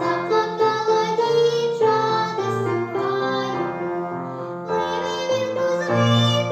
Заплакала дівча, не сухаю, пливи вінку змив.